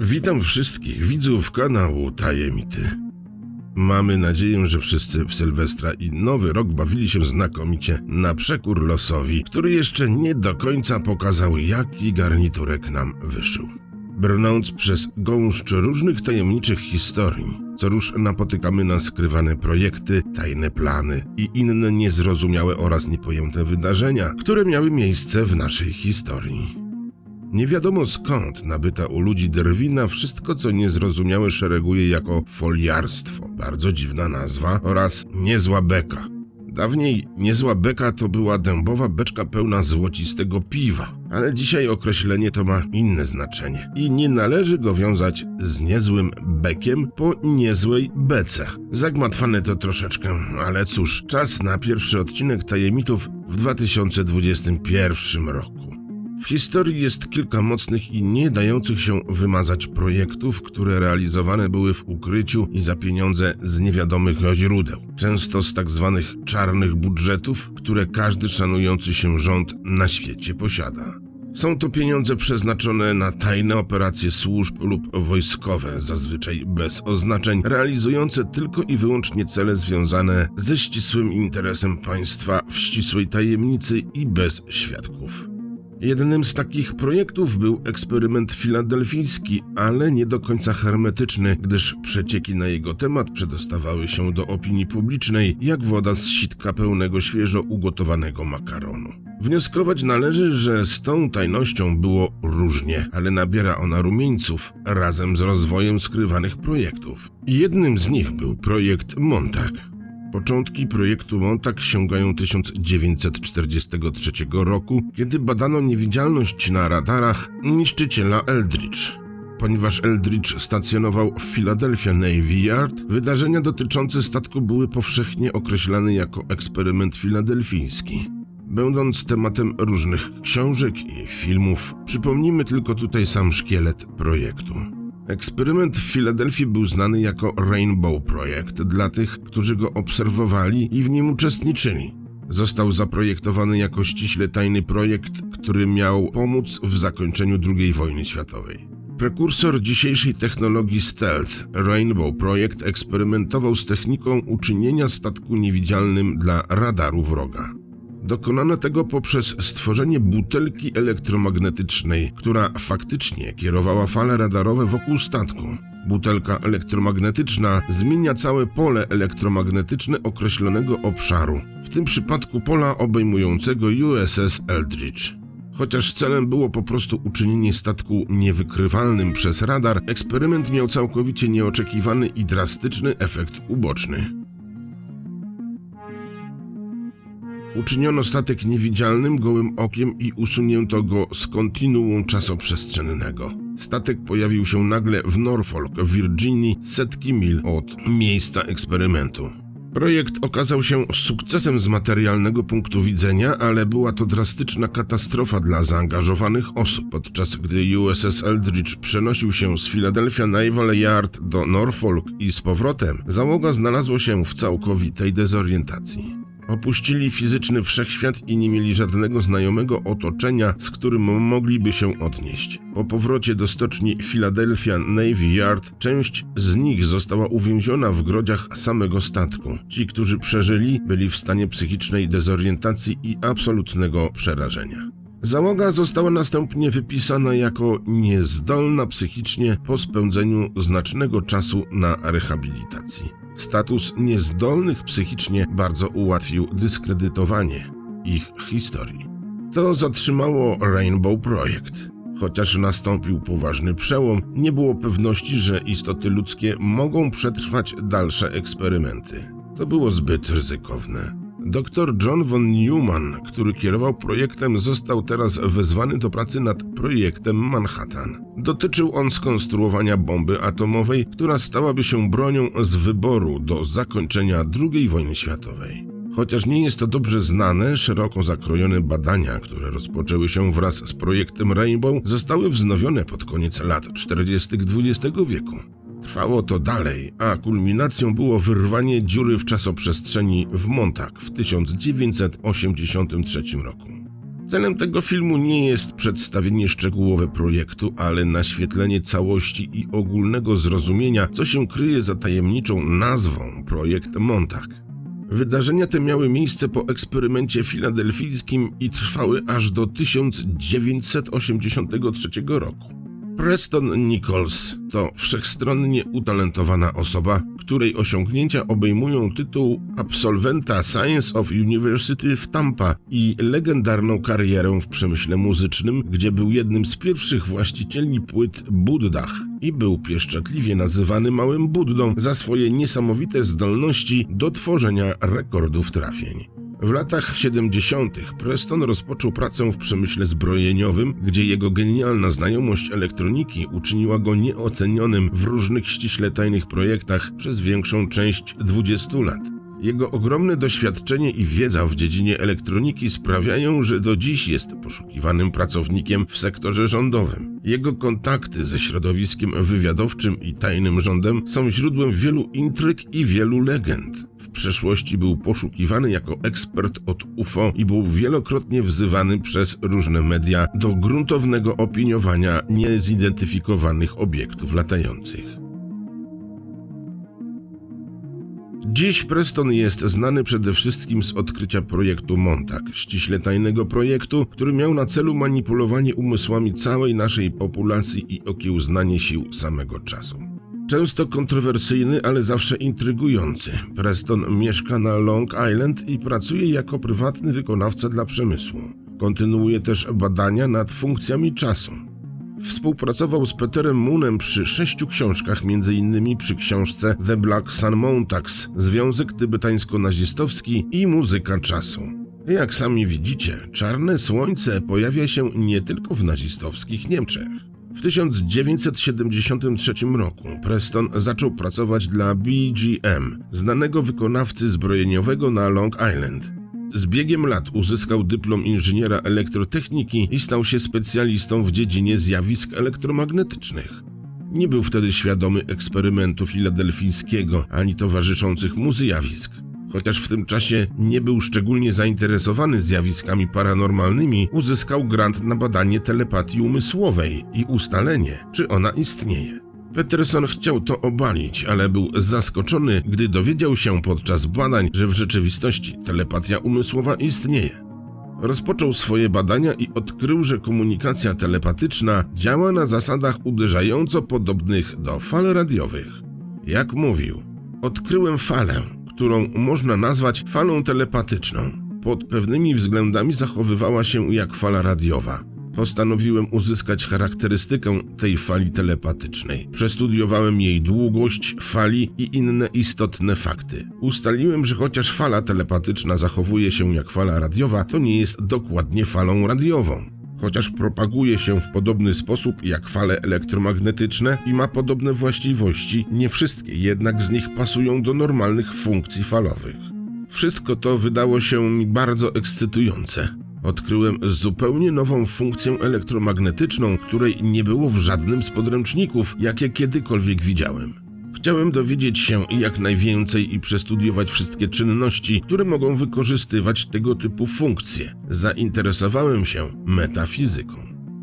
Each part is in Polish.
Witam wszystkich widzów kanału Tajemity. Mamy nadzieję, że wszyscy w Sylwestra i Nowy Rok bawili się znakomicie na przekór losowi, który jeszcze nie do końca pokazał, jaki garniturek nam wyszył. Brnąc przez gąszcz różnych tajemniczych historii, co róż napotykamy na skrywane projekty, tajne plany i inne niezrozumiałe oraz niepojęte wydarzenia, które miały miejsce w naszej historii. Nie wiadomo skąd nabyta u ludzi derwina wszystko co niezrozumiałe szereguje jako foliarstwo, bardzo dziwna nazwa, oraz niezła beka. Dawniej niezła beka to była dębowa beczka pełna złocistego piwa, ale dzisiaj określenie to ma inne znaczenie i nie należy go wiązać z niezłym bekiem po niezłej bece. Zagmatwane to troszeczkę, ale cóż, czas na pierwszy odcinek Tajemników w 2021 roku. W historii jest kilka mocnych i nie dających się wymazać projektów, które realizowane były w ukryciu i za pieniądze z niewiadomych źródeł, często z tak zwanych czarnych budżetów, które każdy szanujący się rząd na świecie posiada. Są to pieniądze przeznaczone na tajne operacje służb lub wojskowe, zazwyczaj bez oznaczeń, realizujące tylko i wyłącznie cele związane ze ścisłym interesem państwa w ścisłej tajemnicy i bez świadków. Jednym z takich projektów był eksperyment filadelfijski, ale nie do końca hermetyczny, gdyż przecieki na jego temat przedostawały się do opinii publicznej jak woda z sitka pełnego świeżo ugotowanego makaronu. Wnioskować należy, że z tą tajnością było różnie, ale nabiera ona rumieńców razem z rozwojem skrywanych projektów. Jednym z nich był projekt Montag. Początki projektu Montag sięgają 1943 roku, kiedy badano niewidzialność na radarach niszczyciela Eldridge. Ponieważ Eldridge stacjonował w Philadelphia Navy Yard, wydarzenia dotyczące statku były powszechnie określane jako eksperyment filadelfijski. Będąc tematem różnych książek i filmów, przypomnijmy tylko tutaj sam szkielet projektu. Eksperyment w Filadelfii był znany jako Rainbow Project dla tych, którzy go obserwowali i w nim uczestniczyli. Został zaprojektowany jako ściśle tajny projekt, który miał pomóc w zakończeniu II wojny światowej. Prekursor dzisiejszej technologii stealth, Rainbow Project eksperymentował z techniką uczynienia statku niewidzialnym dla radaru wroga. Dokonano tego poprzez stworzenie butelki elektromagnetycznej, która faktycznie kierowała fale radarowe wokół statku. Butelka elektromagnetyczna zmienia całe pole elektromagnetyczne określonego obszaru, w tym przypadku pola obejmującego USS Eldridge. Chociaż celem było po prostu uczynienie statku niewykrywalnym przez radar, eksperyment miał całkowicie nieoczekiwany i drastyczny efekt uboczny. Uczyniono statek niewidzialnym gołym okiem i usunięto go z kontinuum czasoprzestrzennego. Statek pojawił się nagle w Norfolk, w Virginii, setki mil od miejsca eksperymentu. Projekt okazał się sukcesem z materialnego punktu widzenia, ale była to drastyczna katastrofa dla zaangażowanych osób. Podczas gdy USS Eldridge przenosił się z Philadelphia Naval Yard do Norfolk i z powrotem, załoga znalazła się w całkowitej dezorientacji. Opuścili fizyczny wszechświat i nie mieli żadnego znajomego otoczenia, z którym mogliby się odnieść. Po powrocie do stoczni Philadelphia Navy Yard, część z nich została uwięziona w grodziach samego statku. Ci, którzy przeżyli, byli w stanie psychicznej dezorientacji i absolutnego przerażenia. Załoga została następnie wypisana jako niezdolna psychicznie po spędzeniu znacznego czasu na rehabilitacji. Status niezdolnych psychicznie bardzo ułatwił dyskredytowanie ich historii. To zatrzymało Rainbow Project. Chociaż nastąpił poważny przełom, nie było pewności, że istoty ludzkie mogą przetrwać dalsze eksperymenty. To było zbyt ryzykowne. Dr John von Neumann, który kierował projektem, został teraz wezwany do pracy nad projektem Manhattan. Dotyczył on skonstruowania bomby atomowej, która stałaby się bronią z wyboru do zakończenia II wojny światowej. Chociaż nie jest to dobrze znane, szeroko zakrojone badania, które rozpoczęły się wraz z projektem Rainbow, zostały wznowione pod koniec lat 40. XX wieku. Trwało to dalej, a kulminacją było wyrwanie dziury w czasoprzestrzeni w Montag w 1983 roku. Celem tego filmu nie jest przedstawienie szczegółowe projektu, ale naświetlenie całości i ogólnego zrozumienia, co się kryje za tajemniczą nazwą projekt Montag. Wydarzenia te miały miejsce po eksperymencie filadelfijskim i trwały aż do 1983 roku. Preston Nichols to wszechstronnie utalentowana osoba, której osiągnięcia obejmują tytuł absolwenta Science of University w Tampa i legendarną karierę w przemyśle muzycznym, gdzie był jednym z pierwszych właścicieli płyt Buddach i był pieszczotliwie nazywany Małym Buddą za swoje niesamowite zdolności do tworzenia rekordów trafień. W latach 70. Preston rozpoczął pracę w przemyśle zbrojeniowym, gdzie jego genialna znajomość elektroniki uczyniła go nieocenionym w różnych ściśle tajnych projektach przez większą część 20 lat. Jego ogromne doświadczenie i wiedza w dziedzinie elektroniki sprawiają, że do dziś jest poszukiwanym pracownikiem w sektorze rządowym. Jego kontakty ze środowiskiem wywiadowczym i tajnym rządem są źródłem wielu intryg i wielu legend. W przeszłości był poszukiwany jako ekspert od UFO i był wielokrotnie wzywany przez różne media do gruntownego opiniowania niezidentyfikowanych obiektów latających. Dziś Preston jest znany przede wszystkim z odkrycia projektu Montag, ściśle tajnego projektu, który miał na celu manipulowanie umysłami całej naszej populacji i okiełznanie sił samego czasu. Często kontrowersyjny, ale zawsze intrygujący, Preston mieszka na Long Island i pracuje jako prywatny wykonawca dla przemysłu. Kontynuuje też badania nad funkcjami czasu. Współpracował z Peterem Moonem przy sześciu książkach, m.in. przy książce The Black Sun Montags, Związek Tybetańsko-Nazistowski i Muzyka Czasu. Jak sami widzicie, czarne słońce pojawia się nie tylko w nazistowskich Niemczech. W 1973 roku Preston zaczął pracować dla BGM, znanego wykonawcy zbrojeniowego na Long Island. Z biegiem lat uzyskał dyplom inżyniera elektrotechniki i stał się specjalistą w dziedzinie zjawisk elektromagnetycznych. Nie był wtedy świadomy eksperymentu filadelfijskiego ani towarzyszących mu zjawisk. Chociaż w tym czasie nie był szczególnie zainteresowany zjawiskami paranormalnymi, uzyskał grant na badanie telepatii umysłowej i ustalenie, czy ona istnieje. Peterson chciał to obalić, ale był zaskoczony, gdy dowiedział się podczas badań, że w rzeczywistości telepatia umysłowa istnieje. Rozpoczął swoje badania i odkrył, że komunikacja telepatyczna działa na zasadach uderzająco podobnych do fal radiowych. Jak mówił, odkryłem falę, którą można nazwać falą telepatyczną. Pod pewnymi względami zachowywała się jak fala radiowa. Postanowiłem uzyskać charakterystykę tej fali telepatycznej. Przestudiowałem jej długość, fali i inne istotne fakty. Ustaliłem, że chociaż fala telepatyczna zachowuje się jak fala radiowa, to nie jest dokładnie falą radiową. Chociaż propaguje się w podobny sposób jak fale elektromagnetyczne i ma podobne właściwości, nie wszystkie jednak z nich pasują do normalnych funkcji falowych. Wszystko to wydało się mi bardzo ekscytujące. Odkryłem zupełnie nową funkcję elektromagnetyczną, której nie było w żadnym z podręczników, jakie kiedykolwiek widziałem. Chciałem dowiedzieć się jak najwięcej i przestudiować wszystkie czynności, które mogą wykorzystywać tego typu funkcje. Zainteresowałem się metafizyką.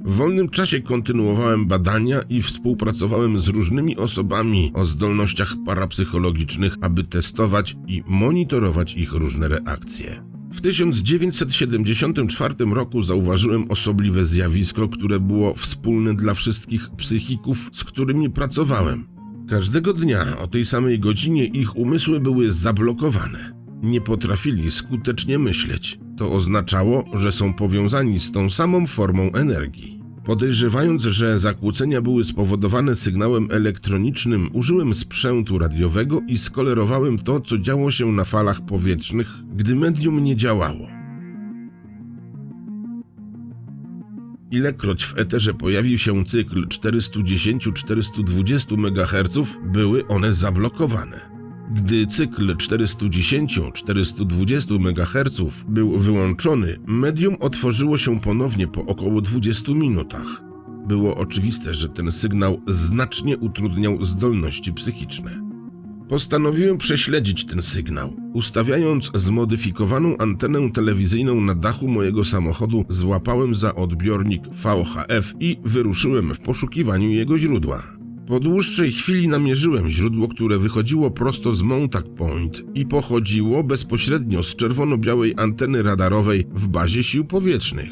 W wolnym czasie kontynuowałem badania i współpracowałem z różnymi osobami o zdolnościach parapsychologicznych, aby testować i monitorować ich różne reakcje. W 1974 roku zauważyłem osobliwe zjawisko, które było wspólne dla wszystkich psychików, z którymi pracowałem. Każdego dnia o tej samej godzinie ich umysły były zablokowane. Nie potrafili skutecznie myśleć. To oznaczało, że są powiązani z tą samą formą energii. Podejrzewając, że zakłócenia były spowodowane sygnałem elektronicznym, użyłem sprzętu radiowego i skolerowałem to, co działo się na falach powietrznych, gdy medium nie działało. Ilekroć w eterze pojawił się cykl 410-420 MHz, były one zablokowane. Gdy cykl 410-420 MHz był wyłączony, medium otworzyło się ponownie po około 20 minutach. Było oczywiste, że ten sygnał znacznie utrudniał zdolności psychiczne. Postanowiłem prześledzić ten sygnał. Ustawiając zmodyfikowaną antenę telewizyjną na dachu mojego samochodu, złapałem za odbiornik VHF i wyruszyłem w poszukiwaniu jego źródła. Po dłuższej chwili namierzyłem źródło, które wychodziło prosto z Montauk Point i pochodziło bezpośrednio z czerwono-białej anteny radarowej w bazie sił powietrznych.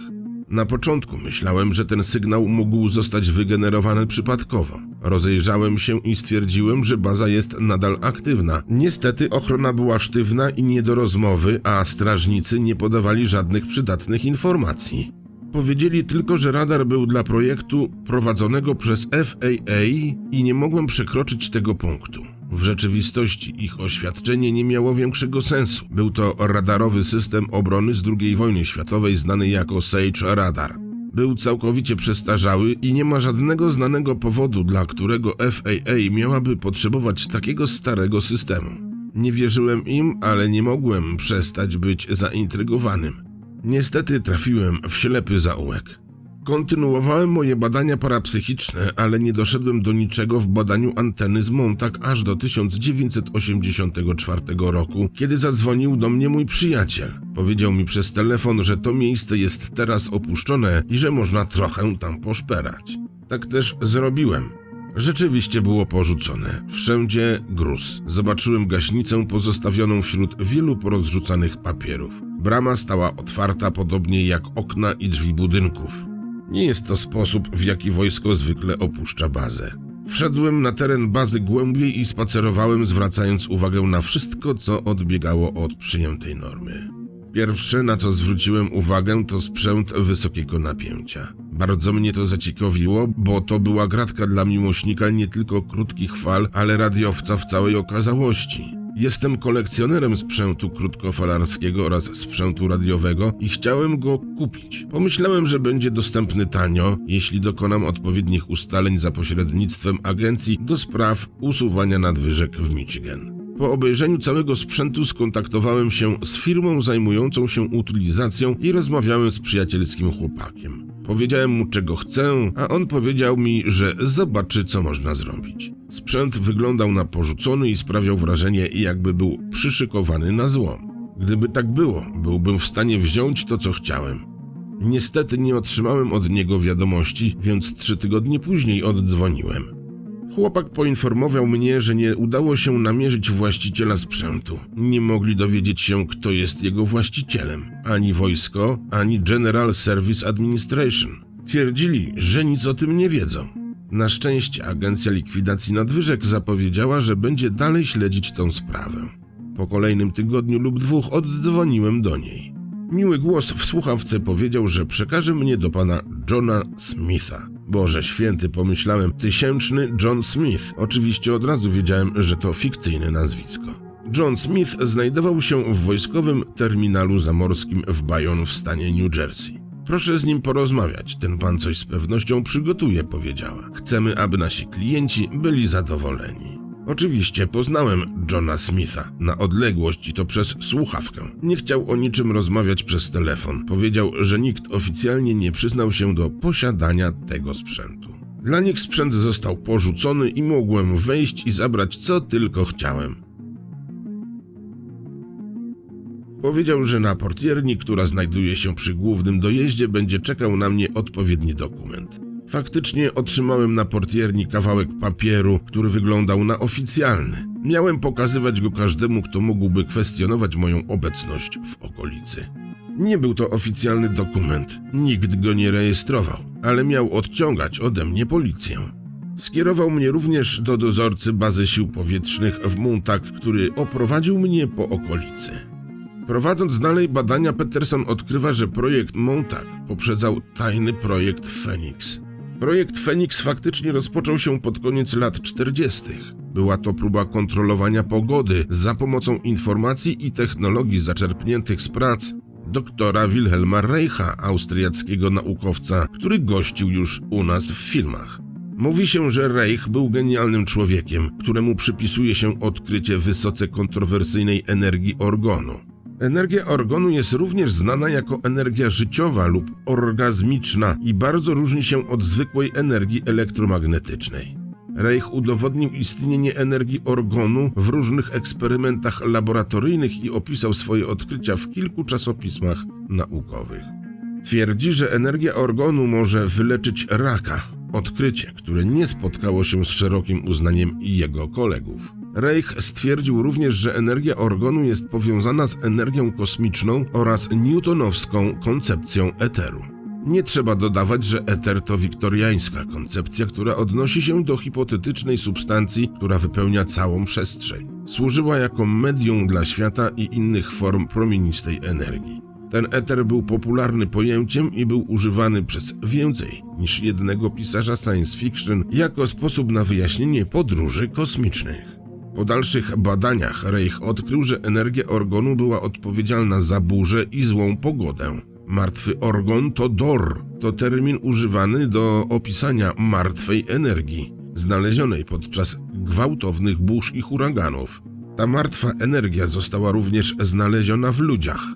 Na początku myślałem, że ten sygnał mógł zostać wygenerowany przypadkowo. Rozejrzałem się i stwierdziłem, że baza jest nadal aktywna. Niestety ochrona była sztywna i nie do rozmowy, a strażnicy nie podawali żadnych przydatnych informacji. Powiedzieli tylko, że radar był dla projektu prowadzonego przez FAA i nie mogłem przekroczyć tego punktu. W rzeczywistości ich oświadczenie nie miało większego sensu. Był to radarowy system obrony z II wojny światowej znany jako Sage Radar. Był całkowicie przestarzały i nie ma żadnego znanego powodu, dla którego FAA miałaby potrzebować takiego starego systemu. Nie wierzyłem im, ale nie mogłem przestać być zaintrygowanym. Niestety trafiłem w ślepy zaułek. Kontynuowałem moje badania parapsychiczne, ale nie doszedłem do niczego w badaniu anteny z Montauk aż do 1984 roku, kiedy zadzwonił do mnie mój przyjaciel. Powiedział mi przez telefon, że to miejsce jest teraz opuszczone i że można trochę tam poszperać. Tak też zrobiłem. Rzeczywiście było porzucone. Wszędzie gruz. Zobaczyłem gaśnicę pozostawioną wśród wielu porozrzucanych papierów. Brama stała otwarta, podobnie jak okna i drzwi budynków. Nie jest to sposób, w jaki wojsko zwykle opuszcza bazę. Wszedłem na teren bazy głębiej i spacerowałem, zwracając uwagę na wszystko, co odbiegało od przyjętej normy. Pierwsze, na co zwróciłem uwagę, to sprzęt wysokiego napięcia. Bardzo mnie to zaciekawiło, bo to była gratka dla miłośnika nie tylko krótkich fal, ale radiowca w całej okazałości. Jestem kolekcjonerem sprzętu krótkofalarskiego oraz sprzętu radiowego i chciałem go kupić. Pomyślałem, że będzie dostępny tanio, jeśli dokonam odpowiednich ustaleń za pośrednictwem agencji do spraw usuwania nadwyżek w Michigan. Po obejrzeniu całego sprzętu skontaktowałem się z firmą zajmującą się utylizacją i rozmawiałem z przyjacielskim chłopakiem. Powiedziałem mu, czego chcę, a on powiedział mi, że zobaczy, co można zrobić. Sprzęt wyglądał na porzucony i sprawiał wrażenie, jakby był przyszykowany na złom. Gdyby tak było, byłbym w stanie wziąć to, co chciałem. Niestety nie otrzymałem od niego wiadomości, więc trzy tygodnie później oddzwoniłem. Chłopak poinformował mnie, że nie udało się namierzyć właściciela sprzętu. Nie mogli dowiedzieć się, kto jest jego właścicielem. Ani wojsko, ani General Service Administration. Twierdzili, że nic o tym nie wiedzą. Na szczęście agencja likwidacji nadwyżek zapowiedziała, że będzie dalej śledzić tę sprawę. Po kolejnym tygodniu lub dwóch oddzwoniłem do niej. Miły głos w słuchawce powiedział, że przekaże mnie do pana Johna Smitha. Boże święty, pomyślałem, tysięczny John Smith. Oczywiście od razu wiedziałem, że to fikcyjne nazwisko. John Smith znajdował się w wojskowym terminalu zamorskim w Bayonne w stanie New Jersey. Proszę z nim porozmawiać, ten pan coś z pewnością przygotuje, powiedziała. Chcemy, aby nasi klienci byli zadowoleni. Oczywiście poznałem Johna Smitha na odległość i to przez słuchawkę. Nie chciał o niczym rozmawiać przez telefon. Powiedział, że nikt oficjalnie nie przyznał się do posiadania tego sprzętu. Dla nich sprzęt został porzucony i mogłem wejść i zabrać co tylko chciałem. Powiedział, że na portierni, która znajduje się przy głównym dojeździe, będzie czekał na mnie odpowiedni dokument. Faktycznie otrzymałem na portierni kawałek papieru, który wyglądał na oficjalny. Miałem pokazywać go każdemu, kto mógłby kwestionować moją obecność w okolicy. Nie był to oficjalny dokument, nikt go nie rejestrował, ale miał odciągać ode mnie policję. Skierował mnie również do dozorcy bazy sił powietrznych w Montauk, który oprowadził mnie po okolicy. Prowadząc dalej badania, Peterson odkrywa, że projekt Montauk poprzedzał tajny projekt Phoenix. Projekt Phoenix faktycznie rozpoczął się pod koniec lat 40. Była to próba kontrolowania pogody za pomocą informacji i technologii zaczerpniętych z prac doktora Wilhelma Reicha, austriackiego naukowca, który gościł już u nas w filmach. Mówi się, że Reich był genialnym człowiekiem, któremu przypisuje się odkrycie wysoce kontrowersyjnej energii organu. Energia organu jest również znana jako energia życiowa lub orgazmiczna i bardzo różni się od zwykłej energii elektromagnetycznej. Reich udowodnił istnienie energii organu w różnych eksperymentach laboratoryjnych i opisał swoje odkrycia w kilku czasopismach naukowych. Twierdzi, że energia organu może wyleczyć raka. Odkrycie, które nie spotkało się z szerokim uznaniem jego kolegów. Reich stwierdził również, że energia organu jest powiązana z energią kosmiczną oraz newtonowską koncepcją eteru. Nie trzeba dodawać, że eter to wiktoriańska koncepcja, która odnosi się do hipotetycznej substancji, która wypełnia całą przestrzeń. Służyła jako medium dla świata i innych form promienistej energii. Ten eter był popularny pojęciem i był używany przez więcej niż jednego pisarza science fiction jako sposób na wyjaśnienie podróży kosmicznych. Po dalszych badaniach Reich odkrył, że energia organu była odpowiedzialna za burzę i złą pogodę. Martwy orgon to dor, to termin używany do opisania martwej energii, znalezionej podczas gwałtownych burz i huraganów. Ta martwa energia została również znaleziona w ludziach.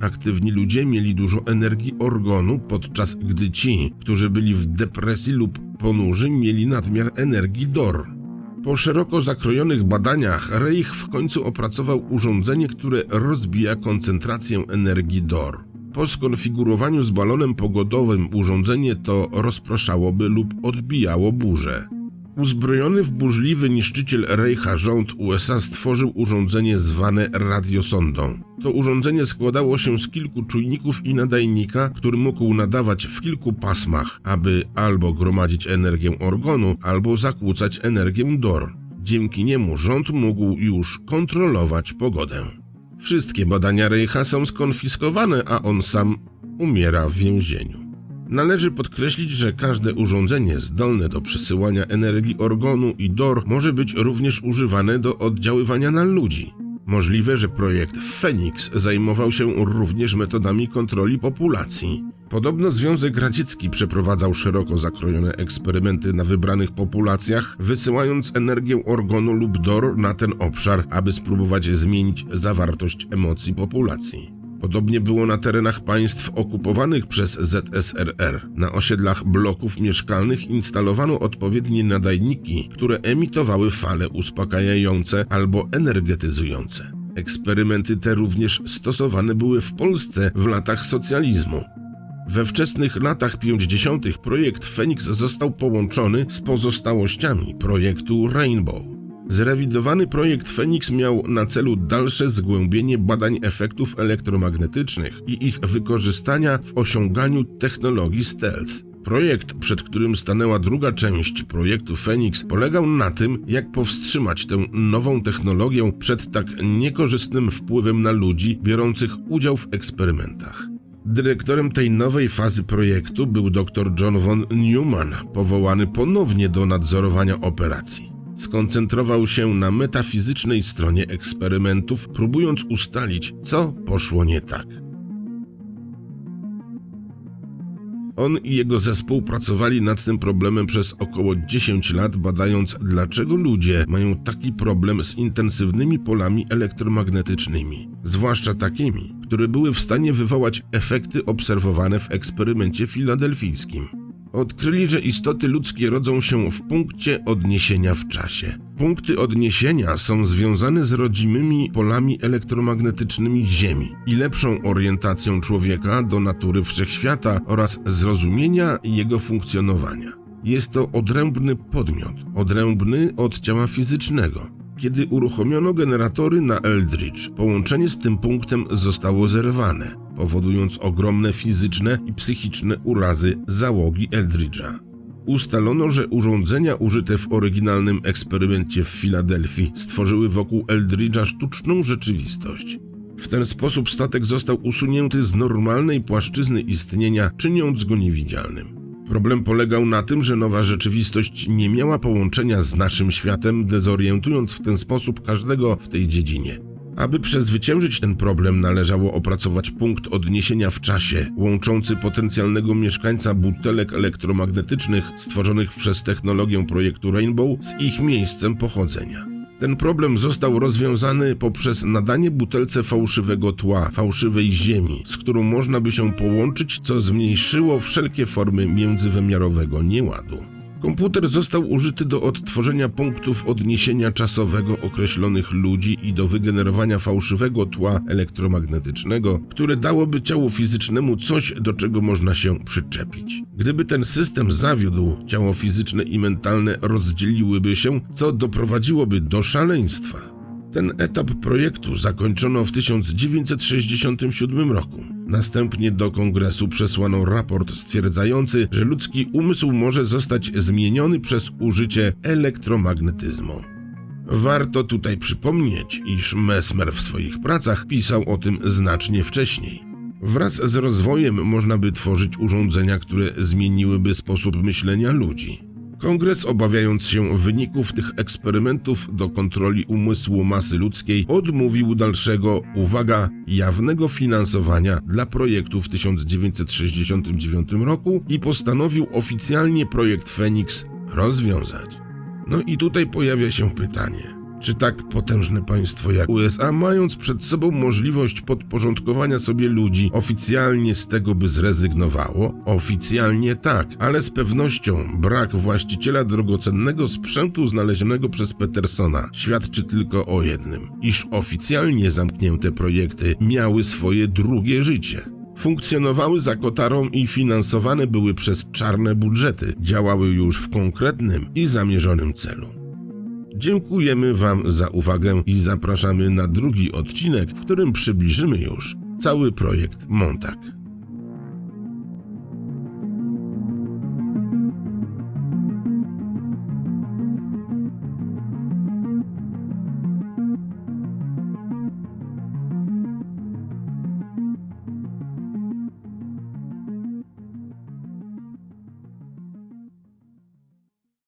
Aktywni ludzie mieli dużo energii organu, podczas gdy ci, którzy byli w depresji lub ponurzy, mieli nadmiar energii dor. Po szeroko zakrojonych badaniach Reich w końcu opracował urządzenie, które rozbija koncentrację energii DOR. Po skonfigurowaniu z balonem pogodowym urządzenie to rozpraszałoby lub odbijało burzę. Uzbrojony w burzliwy niszczyciel Reicha rząd USA stworzył urządzenie zwane radiosondą. To urządzenie składało się z kilku czujników i nadajnika, który mógł nadawać w kilku pasmach, aby albo gromadzić energię organu, albo zakłócać energię DOR. Dzięki niemu rząd mógł już kontrolować pogodę. Wszystkie badania Reicha są skonfiskowane, a on sam umiera w więzieniu. Należy podkreślić, że każde urządzenie zdolne do przesyłania energii organu i DOR może być również używane do oddziaływania na ludzi. Możliwe, że projekt Phoenix zajmował się również metodami kontroli populacji. Podobno Związek Radziecki przeprowadzał szeroko zakrojone eksperymenty na wybranych populacjach, wysyłając energię organu lub DOR na ten obszar, aby spróbować zmienić zawartość emocji populacji. Podobnie było na terenach państw okupowanych przez ZSRR. Na osiedlach bloków mieszkalnych instalowano odpowiednie nadajniki, które emitowały fale uspokajające albo energetyzujące. Eksperymenty te również stosowane były w Polsce w latach socjalizmu. We wczesnych latach 50. projekt Phoenix został połączony z pozostałościami projektu Rainbow. Zrewidowany projekt Phoenix miał na celu dalsze zgłębienie badań efektów elektromagnetycznych i ich wykorzystania w osiąganiu technologii stealth. Projekt, przed którym stanęła druga część projektu Phoenix, polegał na tym, jak powstrzymać tę nową technologię przed tak niekorzystnym wpływem na ludzi biorących udział w eksperymentach. Dyrektorem tej nowej fazy projektu był dr John von Neumann, powołany ponownie do nadzorowania operacji. Skoncentrował się na metafizycznej stronie eksperymentów, próbując ustalić, co poszło nie tak. On i jego zespół pracowali nad tym problemem przez około 10 lat, badając, dlaczego ludzie mają taki problem z intensywnymi polami elektromagnetycznymi, zwłaszcza takimi, które były w stanie wywołać efekty obserwowane w eksperymencie filadelfijskim. Odkryli, że istoty ludzkie rodzą się w punkcie odniesienia w czasie. Punkty odniesienia są związane z rodzimymi polami elektromagnetycznymi Ziemi i lepszą orientacją człowieka do natury wszechświata oraz zrozumienia jego funkcjonowania. Jest to odrębny podmiot, odrębny od ciała fizycznego. Kiedy uruchomiono generatory na Eldridge, połączenie z tym punktem zostało zerwane powodując ogromne fizyczne i psychiczne urazy załogi Eldridge'a. Ustalono, że urządzenia użyte w oryginalnym eksperymencie w Filadelfii stworzyły wokół Eldridge'a sztuczną rzeczywistość. W ten sposób statek został usunięty z normalnej płaszczyzny istnienia, czyniąc go niewidzialnym. Problem polegał na tym, że nowa rzeczywistość nie miała połączenia z naszym światem, dezorientując w ten sposób każdego w tej dziedzinie. Aby przezwyciężyć ten problem, należało opracować punkt odniesienia w czasie, łączący potencjalnego mieszkańca butelek elektromagnetycznych stworzonych przez technologię projektu Rainbow z ich miejscem pochodzenia. Ten problem został rozwiązany poprzez nadanie butelce fałszywego tła, fałszywej ziemi, z którą można by się połączyć, co zmniejszyło wszelkie formy międzywymiarowego nieładu. Komputer został użyty do odtworzenia punktów odniesienia czasowego określonych ludzi i do wygenerowania fałszywego tła elektromagnetycznego, które dałoby ciału fizycznemu coś, do czego można się przyczepić. Gdyby ten system zawiódł, ciało fizyczne i mentalne rozdzieliłyby się, co doprowadziłoby do szaleństwa. Ten etap projektu zakończono w 1967 roku. Następnie do kongresu przesłano raport stwierdzający, że ludzki umysł może zostać zmieniony przez użycie elektromagnetyzmu. Warto tutaj przypomnieć, iż Mesmer w swoich pracach pisał o tym znacznie wcześniej. Wraz z rozwojem można by tworzyć urządzenia, które zmieniłyby sposób myślenia ludzi. Kongres, obawiając się wyników tych eksperymentów do kontroli umysłu masy ludzkiej, odmówił dalszego, uwaga, jawnego finansowania dla projektu w 1969 roku i postanowił oficjalnie projekt Fenix rozwiązać. No i tutaj pojawia się pytanie. Czy tak potężne państwo jak USA, mając przed sobą możliwość podporządkowania sobie ludzi, oficjalnie z tego by zrezygnowało? Oficjalnie tak, ale z pewnością brak właściciela drogocennego sprzętu znalezionego przez Petersona świadczy tylko o jednym, iż oficjalnie zamknięte projekty miały swoje drugie życie. Funkcjonowały za kotarą i finansowane były przez czarne budżety, działały już w konkretnym i zamierzonym celu. Dziękujemy Wam za uwagę i zapraszamy na drugi odcinek, w którym przybliżymy już cały projekt Montag.